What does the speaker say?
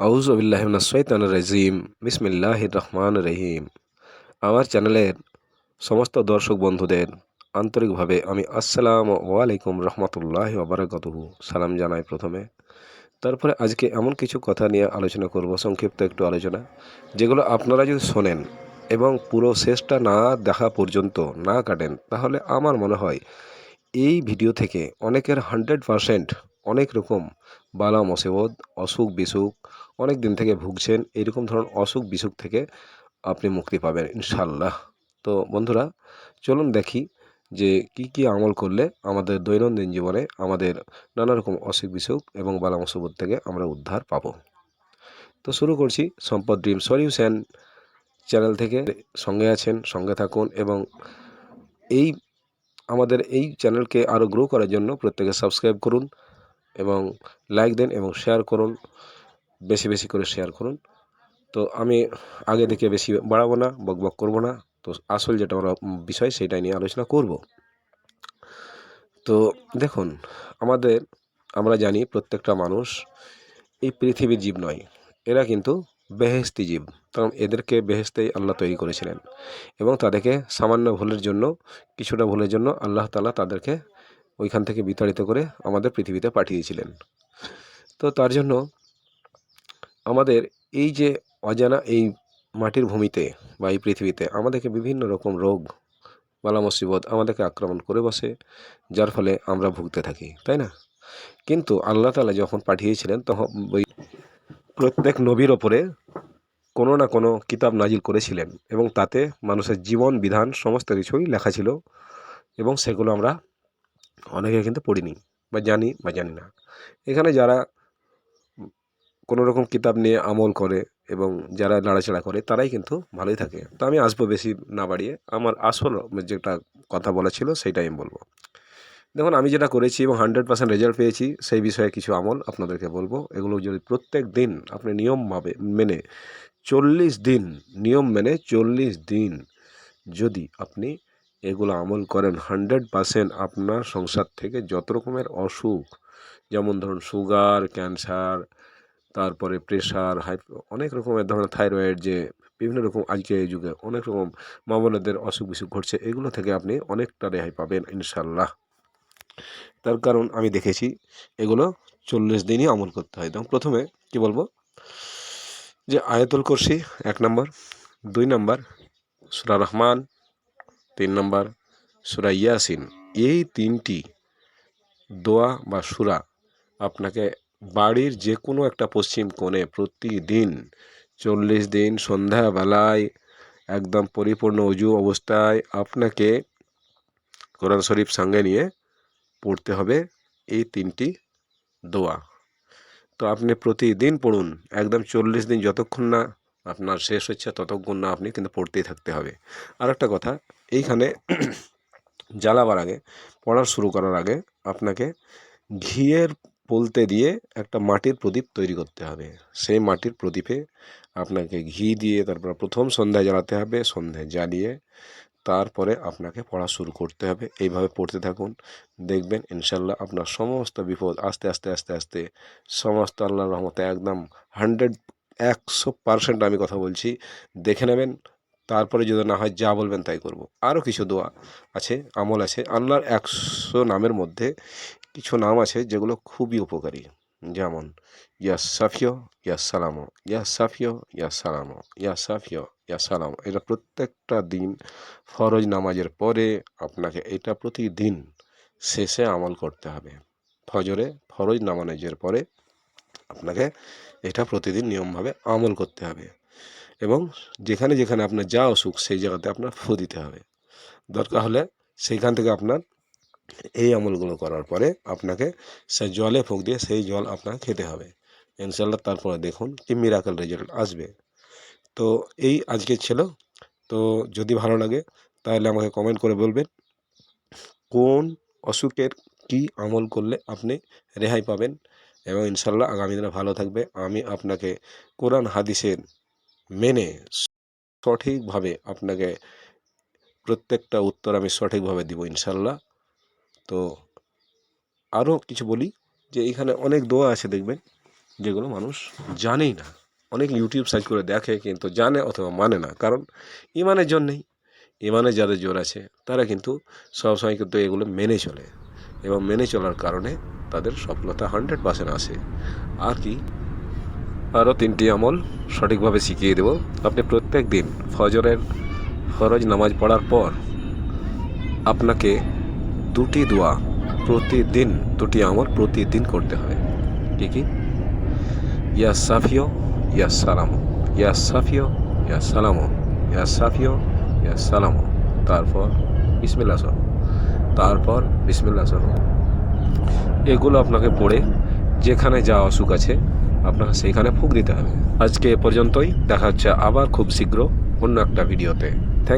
আউজবিল্লাহিমসৈতান রাজিম। বিসমিল্লাহ রহমান রহিম। আমার চ্যানেলের সমস্ত দর্শক বন্ধুদের আন্তরিকভাবে আমি আসসালাম ওয়ালাইকুম রহমতুল্লাহ ওবরাকাতুহু সালাম জানাই প্রথমে। তারপরে আজকে এমন কিছু কথা নিয়ে আলোচনা করব, সংক্ষিপ্ত একটু আলোচনা, যেগুলো আপনারা যদি শোনেন এবং পুরো শেষটা না দেখা পর্যন্ত না কাটেন, তাহলে আমার মনে হয় এই ভিডিও থেকে অনেকের হান্ড্রেড পারসেন্ট অনেক রকম বালা মসেবদ অসুখ বিসুখ অনেক দিন থেকে ভুগছেন, এরকম ধরনের অসুখ বিসুখ থেকে আপনি মুক্তি পাবেন ইনশাল্লাহ তো বন্ধুরা, চলুন দেখি যে কি কি আমল করলে আমাদের দৈনন্দিন জীবনে আমাদের নানা রকম অসুখ বিসুখ এবং বালা মুসিবত থেকে আমরা উদ্ধার পাব। তো শুরু করছি সম্পদ ড্রিম সলিউশন চ্যানেল থেকে। সঙ্গে আছেন, সঙ্গে থাকুন এবং এই, আমাদের এই চ্যানেলকে আরও গ্রো করার জন্য প্রত্যেকে সাবস্ক্রাইব করুন এবং লাইক দেন এবং শেয়ার করুন। বেশি বেশি করে শেয়ার করুন। তো আমি আগে থেকে বেশি বাড়াবো না বক বক করব না। তো আসল যেটা আমরা বিষয় সেটাই নিয়ে আলোচনা করব। তো দেখুন, আমাদের, আমরা জানি প্রত্যেকটা মানুষ এই পৃথিবীর জীব নয়। এরা কিন্তু বেহেস্তি জীব। কারণ এদেরকে বেহেস্তেই আল্লাহ তৈরি করেছিলেন। এবং তাদেরকে সামান্য ভুলের জন্য, কিছুটা ভুলের জন্য আল্লাহ তালা তাদেরকে ওইখান থেকে বিতাড়িত করে আমাদের পৃথিবীতে পাঠিয়েছিলেন। তো তার জন্য আমাদের এই যে অজানা এই মাটির ভূমিতে বা এই পৃথিবীতে আমাদেরকে বিভিন্ন রকম রোগ, বালা মুসিবত আমাদেরকে আক্রমণ করে বসে, যার ফলে আমরা ভুগতে থাকি, তাই না? কিন্তু আল্লাহ তালা যখন পাঠিয়েছিলেন তখন ওই প্রত্যেক নবীর ওপরে কোনো না কোনো কিতাব নাজিল করেছিলেন এবং তাতে মানুষের জীবন, বিধান, সমস্ত কিছুই লেখা ছিল এবং সেগুলো আমরা অনেকে কিন্তু পড়িনি বা জানি বা জানি না। এখানে যারা কোনো রকম কিতাব নিয়ে আমল করে এবং যারা নাড়াচাড়া করে, তারাই কিন্তু ভালোই থাকে। তো আমি আসব বেশি না বাড়িয়ে। আমার আসল যেটা কথা বলা ছিল, সেইটাই আমি বলব। দেখুন, আমি যেটা করেছি এবং হান্ড্রেড পার্সেন্ট রেজাল্ট পেয়েছি, সেই বিষয়ে কিছু আমল আপনাদেরকে বলব। এগুলো যদি প্রত্যেক দিন আপনি নিয়ম নিয়মভাবে মেনে, চল্লিশ দিন নিয়ম মেনে চল্লিশ দিন যদি আপনি এগুলো আমল করেন, হান্ড্রেড পার্সেন্ট আপনার সংসার থেকে যত রকমের অসুখ, যেমন ধরুন সুগার, ক্যান্সার তারপরে প্রেশার হাই অনেক রকমের ধরনের থাইরয়েড যে বিভিন্ন রকম আজকে এই যুগে অনেক রকম মামলাদের অসুখ বিসুখ ঘটছে, এগুলো থেকে আপনি অনেকটা রেহাই পাবেন ইনশাল্লাহ তার কারণ আমি দেখেছি, এগুলো চল্লিশ দিনই আমল করতে হয়। এবং প্রথমে কি বলব? যে আয়াতুল করসি এক নম্বর, দুই নম্বর, সুরা রহমান, তিন নম্বর, সুরা ইয়াসিন। এই তিনটি দোয়া বা সুরা আপনাকে বাড়ির যে কোনো একটা পশ্চিম কোণে প্রতিদিন চল্লিশ দিন সন্ধ্যাবেলায় একদম পরিপূর্ণ অজু অবস্থায় আপনাকে কোরআন শরীফ সঙ্গে নিয়ে পড়তে হবে এই তিনটি দোয়া। তো আপনি প্রতিদিন পড়ুন, একদম চল্লিশ দিন যতক্ষণ না আপনার শেষ হচ্ছে ততক্ষণ না আপনি কিন্তু পড়তেই থাকতে হবে। আর একটা কথা, এইখানে জ্বালাবার আগে, পড়ার শুরু করার আগে আপনাকে ঘিয়ের পলতে দিয়ে একটা মাটির প্রদীপ তৈরি করতে হবে। সেই মাটির প্রদীপে আপনাকে ঘি দিয়ে তারপর প্রথম সন্ধ্যায় জ্বালাতে হবে, সন্ধ্যায় জ্বালিয়ে তারপরে আপনাকে পড়া শুরু করতে হবে। এইভাবে পড়তে থাকুন। দেখবেন ইনশাল্লাহ আপনার সমস্ত বিপদ আস্তে আস্তে আস্তে আস্তে সমস্ত আল্লাহর রহমতে একদম হান্ড্রেড একশো পারসেন্ট আমি কথা বলছি। দেখে নেবেন তারপরে যদি না হয় যা বলবেন তাই করব। আরও কিছু দোয়া আছে, আমল আছে। আল্লাহর একশো নামের মধ্যে কিছু নাম আছে যেগুলো খুবই উপকারী। যেমন, ইয়া সাফিও ইয়া সালামো, ইয়া সাফিও ইয়া সালামো, ইয়া সাফিও ইয়া সালাম। এটা প্রত্যেকটা দিন ফরজ নামাজের পরে আপনাকে এটা প্রতিদিন শেষে আমল করতে হবে। ফজরে ফরজ নামাজের পরে আপনাকে এটা প্রতিদিন নিয়মভাবে আমল করতে হবে। এবং যেখানে যেখানে আপনার যা অসুখ, সেই জায়গাতে আপনার ফু দিতে হবে। দরকার হলে সেইখান থেকে আপনার এই আমলগুলো করার পরে আপনাকে সে জলে ফুঁক দিয়ে সেই জল আপনাকে খেতে হবে। ইনশাল্লাহ তারপরে দেখুন কি মিরাকেল রেজাল্ট আসবে। তো এই আজকে ছিল। তো যদি ভালো লাগে তাহলে আমাকে কমেন্ট করে বলবেন কোন অসুখের কি আমল করলে আপনি রেহাই পাবেন। এবং ইনশাল্লাহ আগামী দিনে ভালো থাকবে। আমি আপনাকে কোরআন, হাদিসের মেনে সঠিকভাবে আপনাকে প্রত্যেকটা উত্তর আমি সঠিকভাবে দিব ইনশাল্লাহ। তো আরও কিছু বলি যে এখানে অনেক দোয়া আছে দেখবেন, যেগুলো মানুষ জানেই না। অনেক ইউটিউব সার্চ করে দেখে কিন্তু জানে অথবা মানে না। কারণ ইমানের জন্যেই ইমানে যাদের জোর আছে, তারা কিন্তু সবসময় কিন্তু এগুলো মেনে চলে। এবং মেনে চলার কারণে তাদের সফলতা হান্ড্রেড পার্সেন্ট আসে আর কি আরও তিনটি আমল সঠিকভাবে শিখিয়ে দেব। আপনি প্রত্যেক দিন ফজরের ফরজ নামাজ পড়ার পর আপনাকে দুটি দোয়া প্রতিদিন, দুটি আমল প্রতিদিন করতে হবে। কি কি? ইয়া সাফিও ইয়া সালামো। ইয়া সাফিও ইয়া সালামো। ইয়া সাফিও ইয়া সালামো। তারপর বিসমিল্লা সহ তারপর বিসমিল্লা সহ এগুলো আপনাকে পড়ে যেখানে যা অসুখ আছে আপনাকে সেইখানে ফুক দিতে হবে। আজকে এ পর্যন্তই। দেখা হচ্ছে আবার খুব শীঘ্র অন্য একটা ভিডিওতে। থ্যাংক